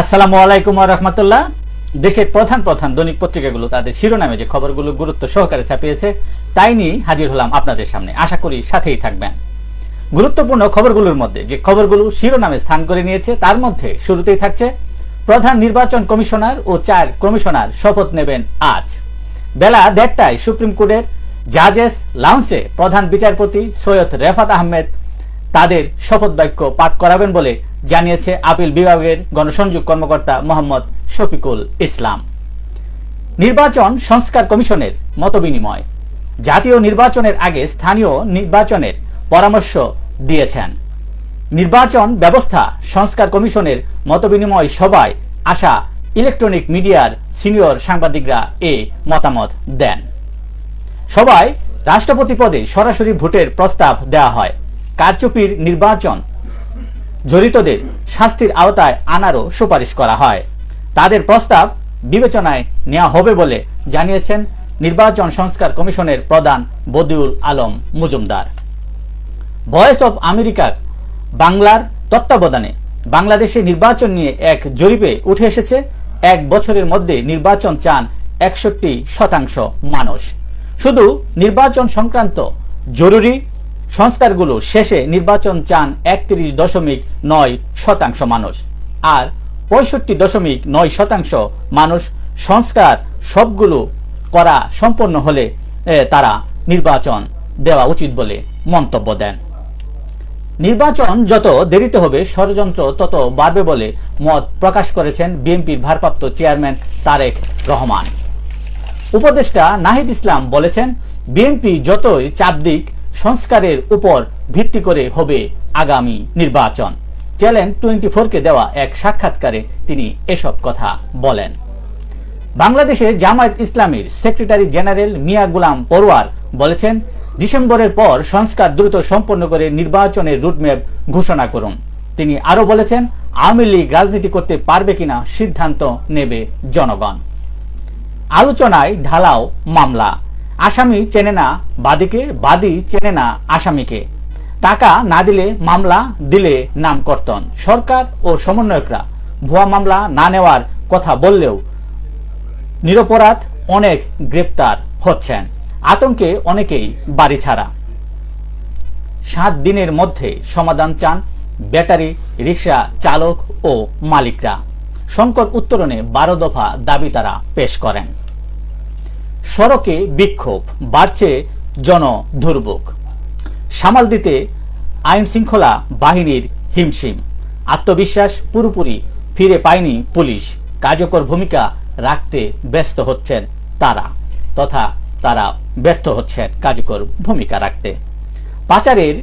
আসসালামু আলাইকুম রহমতুল্লাহ। দেশের প্রধান প্রধান দৈনিক পত্রিকাগুলো, তাদের শিরোনামে যে খবরগুলো গুরুত্ব সহকারে ছাপিয়েছে, তাই নিয়ে হাজির হলাম আপনাদের সামনে। আশা করি সাথেই থাকবেন। গুরুত্বপূর্ণ খবরগুলোর মধ্যে যে খবরগুলো শিরোনামে স্থান করে নিয়েছে, তার মধ্যে শুরুতেই থাকছে, প্রধান নির্বাচন কমিশনার ও চার কমিশনার শপথ নেবেন আজ। বেলা দেড়টায় সুপ্রিম কোর্টের জাজেস লাউন্সে প্রধান বিচারপতি সৈয়দ রেফাত আহমেদ তাদের শপথ বাক্য পাঠ করাবেন বলে জানিয়েছে আপিল বিভাগের গণসংযোগ কর্মকর্তা মোহাম্মদ শফিকুল ইসলাম। নির্বাচন সংস্কার কমিশনের মতবিনিময়। জাতীয় নির্বাচনের আগে স্থানীয় নির্বাচনের পরামর্শ দিয়েছেন। নির্বাচন ব্যবস্থা সংস্কার কমিশনের মতবিনিময় সভায় আসা ইলেকট্রনিক মিডিয়ার সিনিয়র সাংবাদিকরা এ মতামত দেন। সবাই রাষ্ট্রপতি পদে সরাসরি ভোটের প্রস্তাব দেওয়া হয়। কারচুপির নির্বাচন জড়িতদের শাস্তির আওতায় আনারও সুপারিশ করা হয়। তাদের প্রস্তাব বিবেচনায় নেওয়া হবে বলে জানিয়েছেন নির্বাচন সংস্কার কমিশনের প্রধান Badiul Alam Majumdar. Voice of America বাংলার তত্ত্বাবধানে বাংলাদেশে নির্বাচন নিয়ে এক জরিপে উঠে এসেছে, এক বছরের মধ্যে নির্বাচন চান একষট্টি শতাংশ মানুষ। শুধু নির্বাচন সংক্রান্ত জরুরি সংস্কারগুলো শেষে নির্বাচন চান একত্রিশ দশমিক নয় শতাংশ মানুষ। আর পঁয়ষট্টি দশমিক নয় শতাংশ মানুষ সংস্কার সবগুলো করা সম্পন্ন হলে তারা নির্বাচন দেওয়া উচিত বলে মন্তব্য দেন। নির্বাচন যত দেরিতে হবে, ষড়যন্ত্র তত বাড়বে বলে মত প্রকাশ করেছেন বিএনপির ভারপ্রাপ্ত চেয়ারম্যান তারেক রহমান। উপদেষ্টা নাহিদ ইসলাম বলেছেন, বিএনপি যতই চাপ দিক সংস্কারের উপর ভিত্তি করে হবে আগামী নির্বাচন। চ্যালেঞ্জ টোয়েন্টি ফোরকে দেওয়া এক সাক্ষাৎকারে তিনি এসব কথা বলেন। বাংলাদেশে জামায়াত ইসলামীর সেক্রেটারি জেনারেল মিয়া গুলাম পরোয়ার বলেছেন, ডিসেম্বরের পর সংস্কার দ্রুত সম্পন্ন করে নির্বাচনের রুটম্যাপ ঘোষণা করুন। তিনি আরও বলেছেন, আওয়ামী লীগ রাজনীতি করতে পারবে কিনা সিদ্ধান্ত নেবে জনগণ। আলোচনায় ঢালাও মামলা। আসামি চেনে না বাদীকে, বাদী চেনে না আসামিকে। টাকা না দিলে মামলা দিলে নাম কর্তন সরকার ও সমন্বয়করা ভুয়া মামলা না নেওয়ার কথা বললেও নিরপরাধ অনেক গ্রেপ্তার হচ্ছেন। আতঙ্কে অনেকেই বাড়ি ছাড়া। সাত দিনের মধ্যে সমাধান চান ব্যাটারি, রিক্সা চালক ও মালিকরা। সংকট উত্তরণে বারো দফা দাবি তারা পেশ করেন। সড়কে বিক্ষোভ, বাড়ছে জনদুর্ভোগ। সামাল দিতে আইন শৃঙ্খলা বাহিনীর হিমশিম। আত্মবিশ্বাস পুরোপুরি ফিরে পায়নি পুলিশ। কার্যকর ভূমিকা রাখতে ব্যস্ত হচ্ছেন তারা তথা তারা ব্যর্থ হচ্ছেন কার্যকর ভূমিকা রাখতে। পাচারের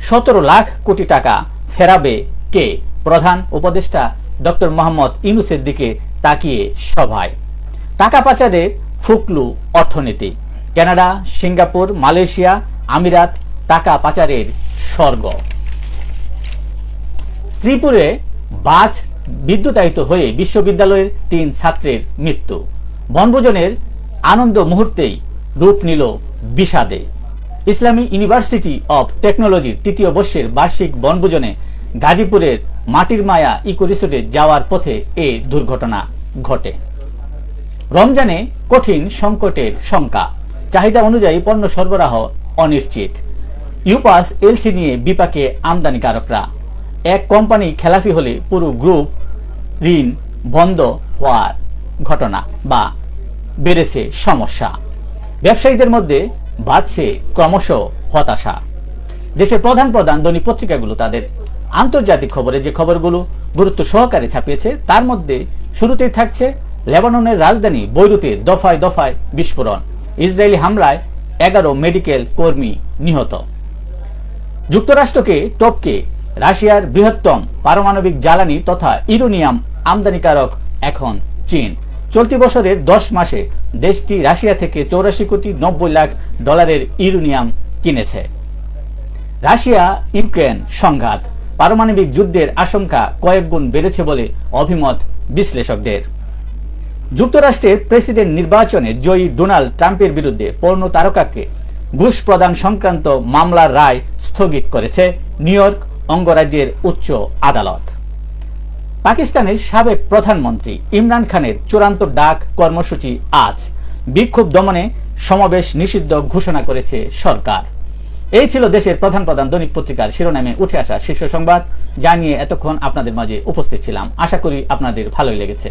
সতেরো লাখ কোটি টাকা ফেরাবে কে? প্রধান উপদেষ্টা ডক্টর মোহাম্মদ ইউনুসের দিকে তাকিয়ে সভায়। টাকা পাচারের ফুকলু অর্থনীতি। কানাডা, সিঙ্গাপুর, মালয়েশিয়া, আমিরাত, টাকা পাচারের স্বর্গ। শ্রীপুরে বাস বিদ্যুতায়িত হয়ে বিশ্ববিদ্যালয়ের তিন ছাত্রের মৃত্যু। বনভোজনের আনন্দ মুহূর্তেই রূপ নিল বিষাদে। ইসলামী ইউনিভার্সিটি অব টেকনোলজির তৃতীয় বর্ষের বার্ষিক বনভোজনে গাজীপুরের মাটির মায়া ইকো রিসোর্টে যাওয়ার পথে এ দুর্ঘটনা ঘটে। রমজানে কঠিন সংকটের শঙ্কা। চাহিদা অনুযায়ী পণ্য সরবরাহ অনিশ্চিত। ইউপাস এলসি নিয়ে বিপাকে আমদানিকারকরা। এক কোম্পানি খেলাফি হলে পুরো গ্রুপ ঋণ বন্ধ হওয়ার ঘটনা বা বেড়েছে সমস্যা। ব্যবসায়ীদের মধ্যে বাড়ছে ক্রমশ হতাশা। দেশের প্রধান প্রধান দৈনিক পত্রিকাগুলো তাদের আন্তর্জাতিক খবরে যে খবরগুলো গুরুত্ব সহকারে ছাপিয়েছে, তার মধ্যে শুরুতেই থাকছে লেবাননের রাজধানী বৈরুতে দফায় দফায় বিস্ফোরণ। ইসরায়েলি হামলায় এগারো মেডিকেল কর্মী নিহত। যুক্তরাষ্ট্রকে টপকে রাশিয়ার বৃহত্তম পারমাণবিক জ্বালানি তথা ইউরোনিয়াম আমদানিকারক এখন চীন। চলতি বছরের দশ মাসে দেশটি রাশিয়া থেকে চৌরাশি কোটি নব্বই লাখ ডলারের ইউরোনিয়াম কিনেছে। রাশিয়া ইউক্রেন সংঘাত। পারমাণবিক যুদ্ধের আশঙ্কা কয়েক গুণ বেড়েছে বলে অভিমত বিশ্লেষকদের। যুক্তরাষ্ট্রের প্রেসিডেন্ট নির্বাচনে জয়ী ডোনাল্ড ট্রাম্পের বিরুদ্ধে পর্ণ তারকাকে ঘুষ প্রদান সংক্রান্ত মামলার রায় স্থগিত করেছে নিউ ইয়র্ক অঙ্গরাজ্যের উচ্চ আদালত। পাকিস্তানের সাবেক প্রধানমন্ত্রী ইমরান খানের চূড়ান্ত ডাক কর্মসূচি আজ। বিক্ষোভ দমনে সমাবেশ নিষিদ্ধ ঘোষণা করেছে সরকার। এই ছিল দেশের প্রধান প্রধান দৈনিক পত্রিকার শিরোনামে উঠে আসা শীর্ষ সংবাদ। যা নিয়ে এতক্ষণ আপনাদের মাঝে উপস্থিত ছিলাম। আশা করি আপনাদের ভালোই লেগেছে।